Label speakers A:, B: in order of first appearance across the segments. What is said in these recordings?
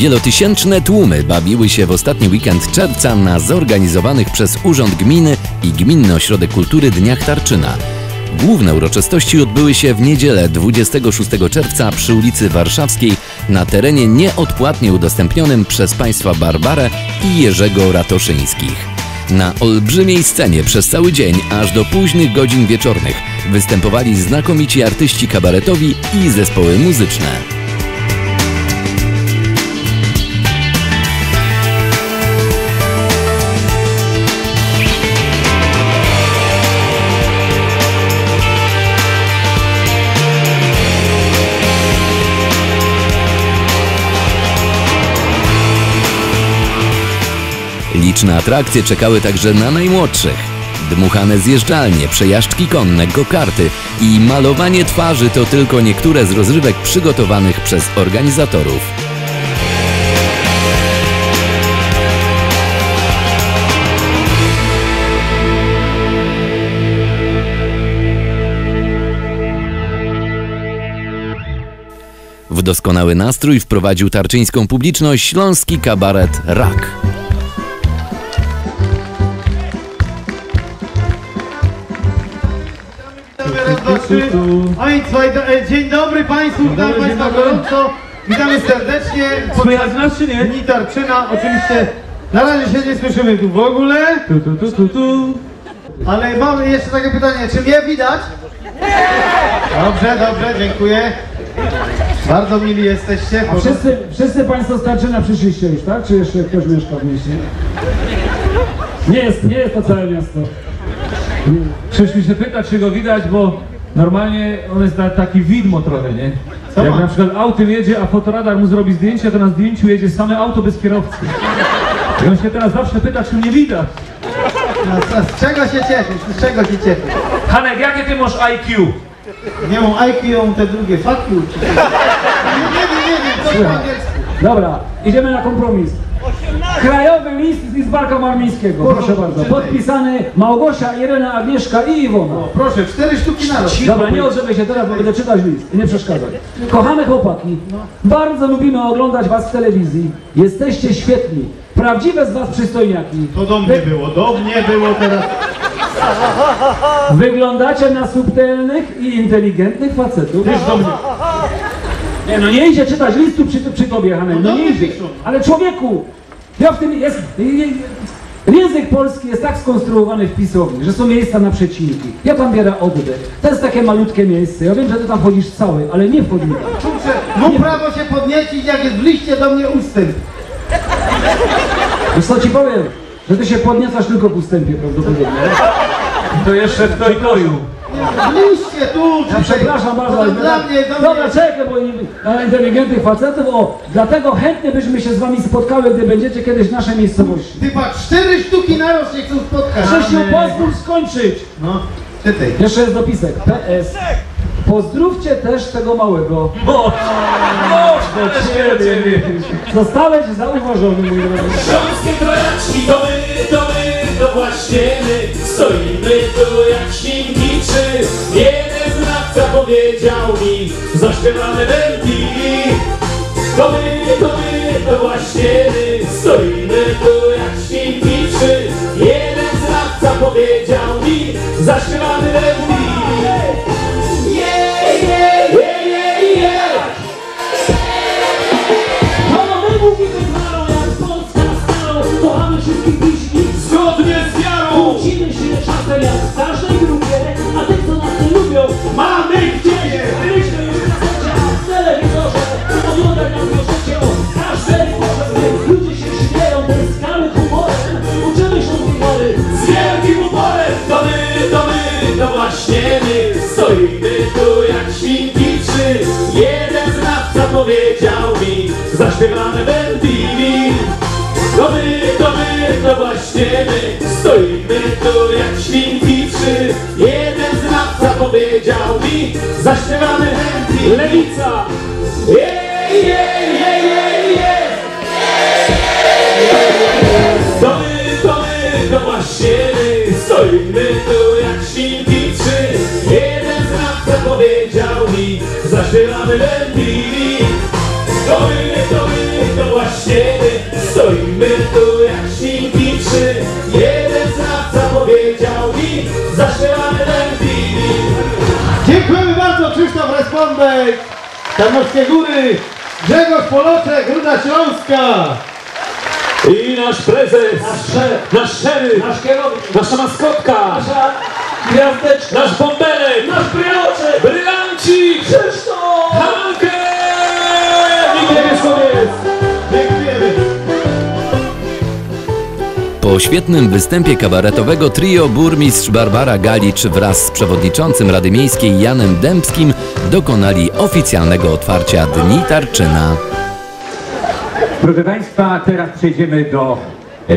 A: Wielotysięczne tłumy bawiły się w ostatni weekend czerwca na zorganizowanych przez Urząd Gminy i Gminny Ośrodek Kultury Dniach Tarczyna. Główne uroczystości odbyły się w niedzielę 26 czerwca przy ulicy Warszawskiej na terenie nieodpłatnie udostępnionym przez państwa Barbarę i Jerzego Ratoszyńskich. Na olbrzymiej scenie przez cały dzień, aż do późnych godzin wieczornych, występowali znakomici artyści kabaretowi i zespoły muzyczne. Liczne atrakcje czekały także na najmłodszych. Dmuchane zjeżdżalnie, przejażdżki konne, gokarty i malowanie twarzy to tylko niektóre z rozrywek przygotowanych przez organizatorów. W doskonały nastrój wprowadził tarczyńską publiczność śląski kabaret Rak.
B: Trzy. E, dzień dobry Państwu, witam Państwa gorąco. Witamy serdecznie.
C: Słychać nas czy nie?
B: Dni Tarczyna, oczywiście na razie się nie słyszymy tu w ogóle,
C: Tu, tu, tu, tu, tu.
B: ale mam jeszcze takie pytanie, czy mnie widać? Dobrze, dobrze, dziękuję. Bardzo mili jesteście.
C: A wszyscy, wszyscy Państwo z Tarczyna przyszliście już, tak? Czy jeszcze ktoś mieszka w mieście? Nie jest, nie jest to całe miasto. Przyszli się pytać, czy go widać, bo normalnie on jest ta, taki widmo trochę, nie?
B: Co
C: Jak na przykład autem jedzie, a fotoradar mu zrobi zdjęcie, to na zdjęciu jedzie same auto bez kierowcy. I on się teraz zawsze pyta, czy mnie widać.
B: A, a z czego się cieszysz? Z czego się cieszysz?
C: Hanek, jakie ty masz IQ?
B: Nie mam IQ, te drugie, fuck you. czy- Nie, nie wiem, nie wiem, coś po angielsku.
C: Dobra, idziemy na kompromis. Krajowy list z Izbarka Marmińskiego, proszę bardzo. Podpisany Małgosia, Irena, Agnieszka i Iwona.
B: Proszę, cztery sztuki na rok.
C: Dobra, nie odzywaj się teraz, bo będę czytać list nie przeszkadzaj. Kochane chłopaki, bardzo lubimy oglądać was w telewizji. Jesteście świetni. Prawdziwe z was przystojniaki.
B: To do mnie było, do mnie było teraz.
C: Wyglądacie na subtelnych i inteligentnych facetów. Wiesz do mnie. Nie, no nie idzie czytać listu przy, przy tobie, Hanek,
B: No
C: no nie idzie. Ale człowieku, ja w tym jest... Język polski jest tak skonstruowany w pisowni, że są miejsca na przecinki. Ja tam biorę oddech. To jest takie malutkie miejsce. Ja wiem, że ty tam chodzisz cały, ale nie wchodź mi tam.
B: Kurczę, mam prawo się podniecić, jak jest w liście do mnie ustęp.
C: Wiesz co ci powiem? Że ty się podniecasz tylko w ustępie prawdopodobnie.
D: To jeszcze w Tojtoju.
B: W liście, tu,
C: Ja przepraszam bardzo,
B: To
C: ale...
B: dla mnie, dla
C: Dobra,
B: mnie.
C: czekaj, bo nie- na inteligentnych facetów, o, dlatego chętnie byśmy się z wami spotkały, gdy będziecie kiedyś w naszej miejscowości.
B: Ty patrz, cztery sztuki na raz się chcą spotkać.
C: Krzysiu, pozwól skończyć!
B: No, czytaj.
C: Jeszcze jest dopisek. PS. Pozdrówcie też tego małego.
D: Moc! Moc! do ciebie!
C: Zostałeś zauważony, mój drogi.
D: Śląskie trojaczki, to my, to my, to właśnie my Stoimy tu jak świnki trzy Jeden znawca powiedział mi Zaśpiewamy my, to my, to To my, to my, Stoimy tu jak Zaśpiewamy
B: Dziękujemy bardzo, Krzysztof Respondek, Tarnowskie Góry, Grzegorz Poloczek, Ruda Śląska.
D: I nasz prezes, nasz szeryf,
C: Nasz kierownik,
D: nasza maskotka,
C: nasza gwiazdeczka,
D: nasz bąbelek,
C: nasz bryloczek,
D: brylancik,
C: Krzysztof!
D: Hankę! Nikt nie wie co jest.
B: Dziękujemy.
A: Po świetnym występie kabaretowego trio burmistrz Barbara Galicz wraz z przewodniczącym Rady Miejskiej Janem Dębskim dokonali oficjalnego otwarcia Dni Tarczyna.
E: Proszę Państwa, teraz przejdziemy do e,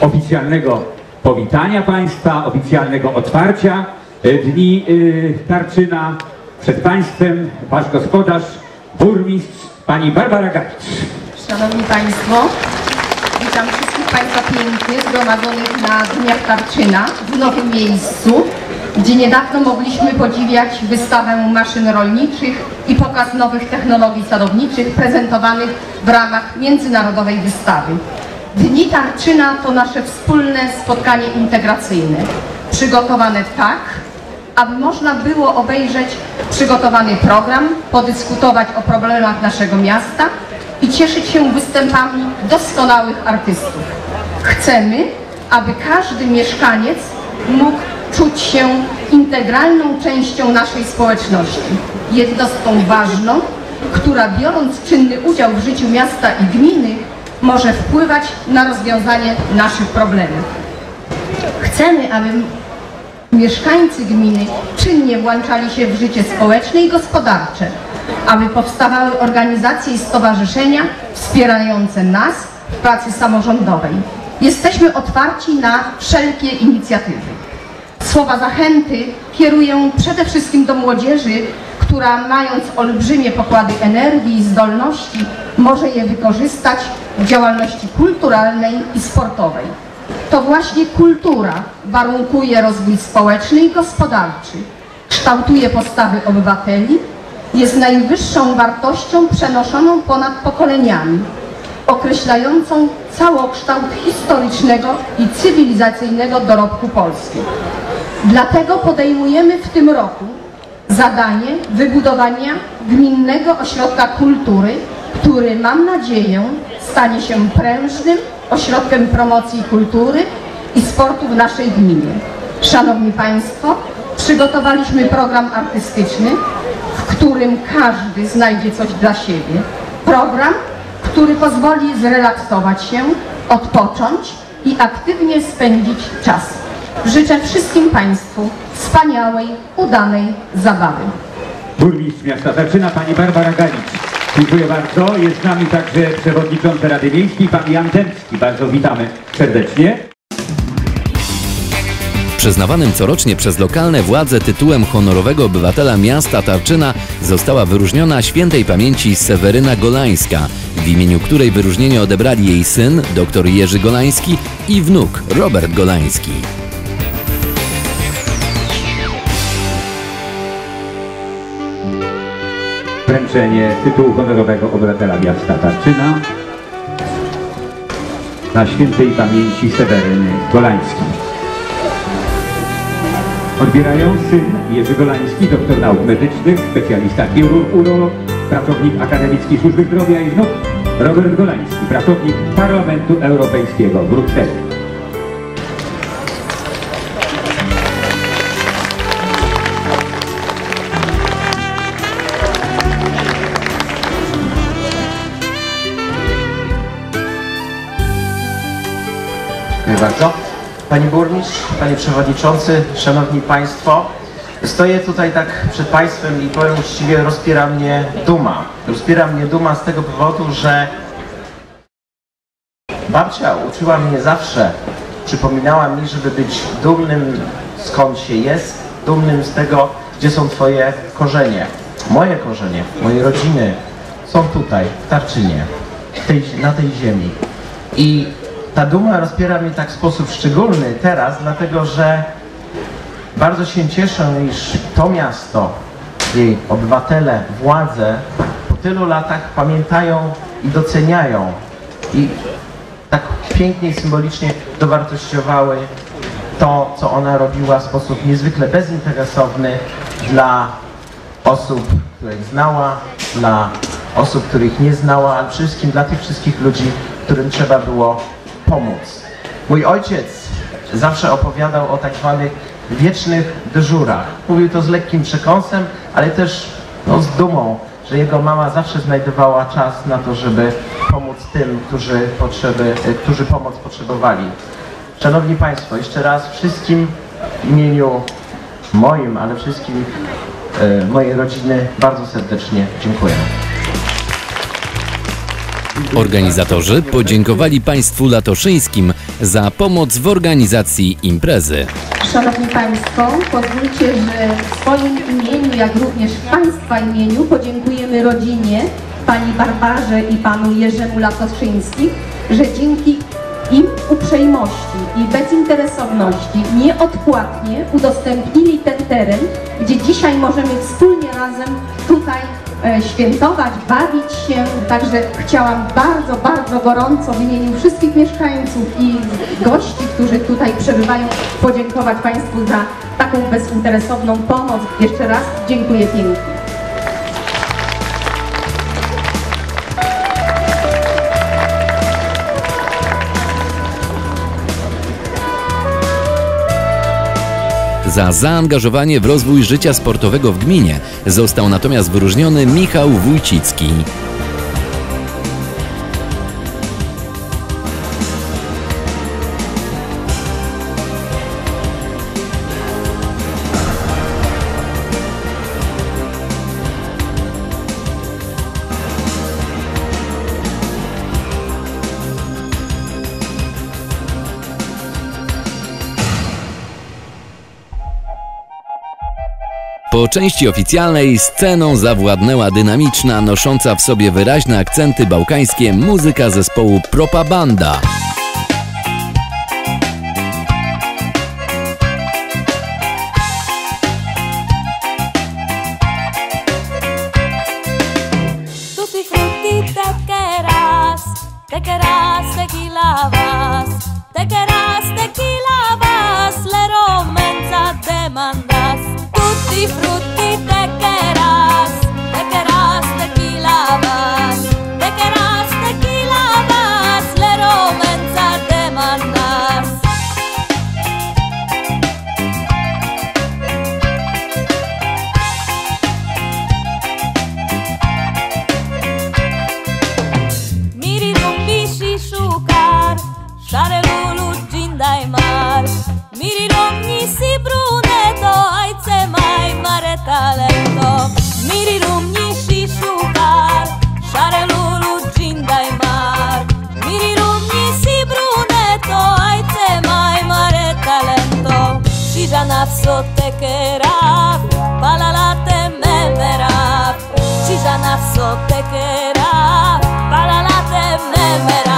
E: oficjalnego powitania Państwa, oficjalnego otwarcia e, Dni e, Tarczyna. Przed Państwem Wasz gospodarz, burmistrz, Pani Barbara Galicz.
F: Szanowni Państwo, witam wszystkich Państwa pięknie zgromadzonych na Dniach Tarczyna w nowym miejscu, gdzie niedawno mogliśmy podziwiać wystawę maszyn rolniczych i pokaz nowych technologii sadowniczych prezentowanych w ramach międzynarodowej wystawy. Dni Tarczyna to nasze wspólne spotkanie integracyjne, przygotowane tak, aby można było obejrzeć przygotowany program, podyskutować o problemach naszego miasta i cieszyć się występami doskonałych artystów. Chcemy, aby każdy mieszkaniec mógł czuć się integralną częścią naszej społeczności, jednostką ważną, która biorąc czynny udział w życiu miasta i gminy może wpływać na rozwiązanie naszych problemów. Chcemy, aby mieszkańcy gminy czynnie włączali się w życie społeczne i gospodarcze, aby powstawały organizacje i stowarzyszenia wspierające nas w pracy samorządowej. Jesteśmy otwarci na wszelkie inicjatywy. Słowa zachęty kieruję przede wszystkim do młodzieży, która mając olbrzymie pokłady energii i zdolności może je wykorzystać w działalności kulturalnej i sportowej. To właśnie kultura warunkuje rozwój społeczny i gospodarczy, kształtuje postawy obywateli, jest najwyższą wartością przenoszoną ponad pokoleniami, określającą całokształt historycznego i cywilizacyjnego dorobku Polski. Dlatego podejmujemy w tym roku zadanie wybudowania gminnego ośrodka kultury, który mam nadzieję stanie się prężnym ośrodkiem promocji kultury i sportu w naszej gminie. Szanowni Państwo, przygotowaliśmy program artystyczny, w którym każdy znajdzie coś dla siebie. Program, który pozwoli zrelaksować się, odpocząć i aktywnie spędzić czas. Życzę wszystkim Państwu wspaniałej, udanej zabawy.
E: Burmistrz miasta Tarczyna, Pani Barbara Galicz. Dziękuję bardzo. Jest z nami także przewodniczący Rady Miejskiej, Pan Jan Dębski. Bardzo witamy serdecznie.
A: Przyznawanym corocznie przez lokalne władze tytułem honorowego obywatela miasta Tarczyna została wyróżniona świętej pamięci Seweryna Golańska, w imieniu której wyróżnienie odebrali jej syn, dr Jerzy Golański i wnuk Robert Golański.
E: Wręczenie tytułu honorowego obywatela miasta Tarczyna na świętej pamięci Seweryny Golańskiej. Odbierają syn Jerzy Golański, doktor nauk medycznych, specjalista chirurg, urolog, pracownik Akademickiej Służby Zdrowia i wnuk Robert Golański, pracownik Parlamentu Europejskiego w Brukseli.
G: Dziękuję bardzo. Pani burmistrz, panie przewodniczący, szanowni państwo. Stoję tutaj tak przed państwem i powiem uczciwie, rozpiera mnie duma. Rozpiera mnie duma z tego powodu, że babcia uczyła mnie zawsze, przypominała mi, żeby być dumnym skąd się jest, dumnym z tego, gdzie są twoje korzenie. Moje korzenie, mojej rodziny są tutaj, w Tarczynie, tej, na tej ziemi. I ta duma rozpiera mnie tak w sposób szczególny teraz, dlatego że bardzo się cieszę, iż to miasto, jej obywatele, władze po tylu latach pamiętają i doceniają i tak pięknie i symbolicznie dowartościowały to, co ona robiła w sposób niezwykle bezinteresowny dla osób, które ich znała, dla osób, których nie znała, ale przede wszystkim dla tych wszystkich ludzi, którym trzeba było pomóc. Mój ojciec zawsze opowiadał o tak zwanych wiecznych dyżurach. Mówił to z lekkim przekąsem, ale też no, z dumą, że jego mama zawsze znajdowała czas na to, żeby pomóc tym, którzy, potrzeby, którzy pomoc potrzebowali. Szanowni Państwo, jeszcze raz wszystkim w imieniu moim, ale wszystkim e, mojej rodziny bardzo serdecznie dziękuję.
A: Organizatorzy podziękowali państwu latoszyńskim za pomoc w organizacji imprezy.
F: Szanowni Państwo, pozwólcie, że w swoim imieniu, jak również w Państwa imieniu podziękujemy rodzinie, Pani Barbarze i Panu Jerzemu Latoszyńskich, że dzięki im uprzejmości i bezinteresowności nieodpłatnie udostępnili ten teren, gdzie dzisiaj możemy wspólnie razem tutaj świętować, bawić się. Także chciałam bardzo, bardzo gorąco w imieniu wszystkich mieszkańców i gości, którzy tutaj przebywają, podziękować Państwu za taką bezinteresowną pomoc. Jeszcze raz dziękuję pięknie.
A: Za zaangażowanie w rozwój życia sportowego w gminie został natomiast wyróżniony Michał Wójcicki. Po części oficjalnej sceną zawładnęła dynamiczna, nosząca w sobie wyraźne akcenty bałkańskie muzyka zespołu Propabanda.
H: nafso te kerab Balala te memerab Čiža nafso te kerab Balala te memerab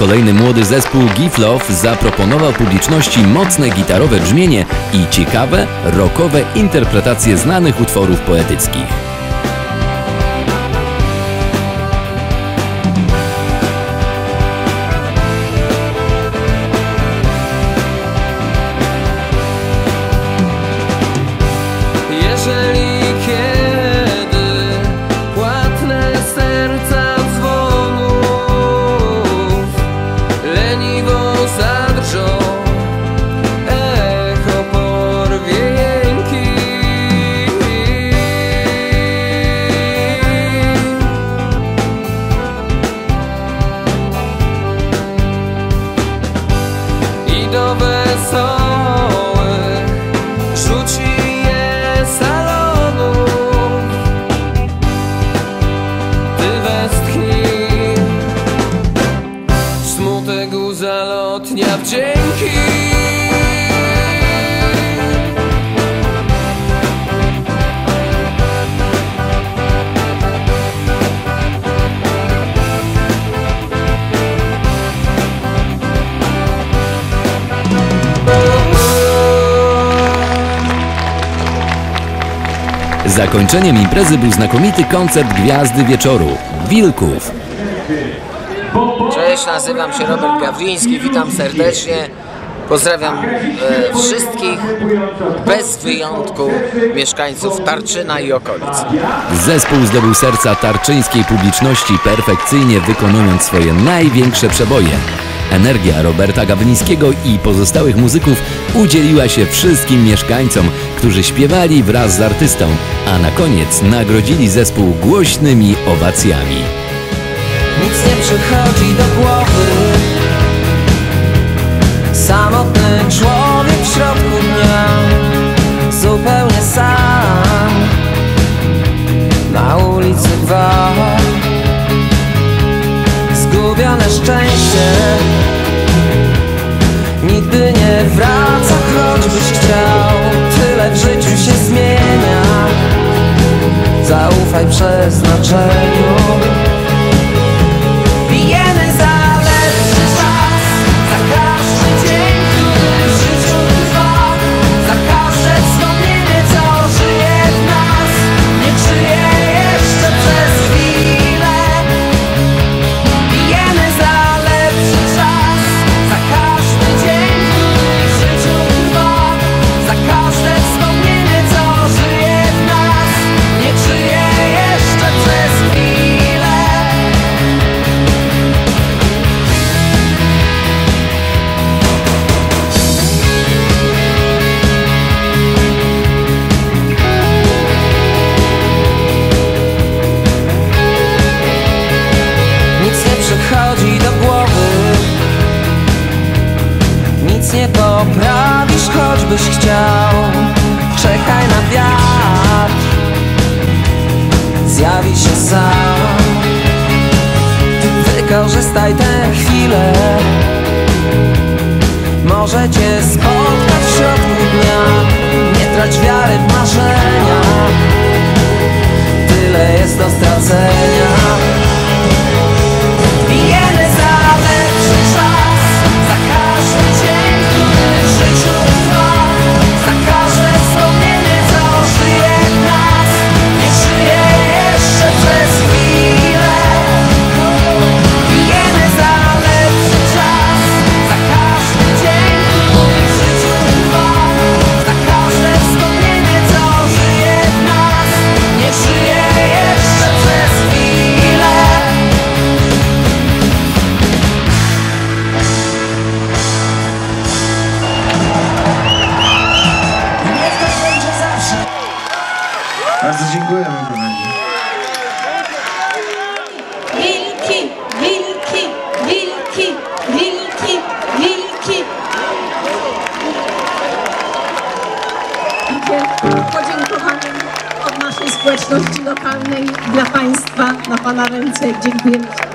A: Kolejny młody zespół Giflow zaproponował publiczności mocne gitarowe brzmienie i ciekawe, rockowe interpretacje znanych utworów poetyckich. Zakończeniem imprezy był znakomity koncert Gwiazdy Wieczoru Wilków.
I: Cześć, nazywam się Robert Gawliński, witam serdecznie. Pozdrawiam e, wszystkich, bez wyjątku, mieszkańców Tarczyna i okolic.
A: Zespół zdobył serca tarczyńskiej publiczności, perfekcyjnie wykonując swoje największe przeboje. Energia Roberta Gawlińskiego i pozostałych muzyków udzieliła się wszystkim mieszkańcom, którzy śpiewali wraz z artystą, a na koniec nagrodzili zespół głośnymi owacjami.
I: Nic nie przychodzi do głowy. Samotny człowiek w środku dnia. Zupełnie sam. Na ulicy dwa. Zgubione szczęście nie wraca, choćbyś chciał. Tyle w życiu się zmienia. Zaufaj przeznaczeniu poprawisz, choćbyś chciał. Czekaj na wiatr. Zjawi się sam. Wykorzystaj tę chwilę. Może cię spotkać w środku dnia. Nie trać wiary w marzenia. Tyle jest do stracenia
J: podziękowaniem od naszej społeczności lokalnej dla Państwa na Pana ręce. Dziękujemy.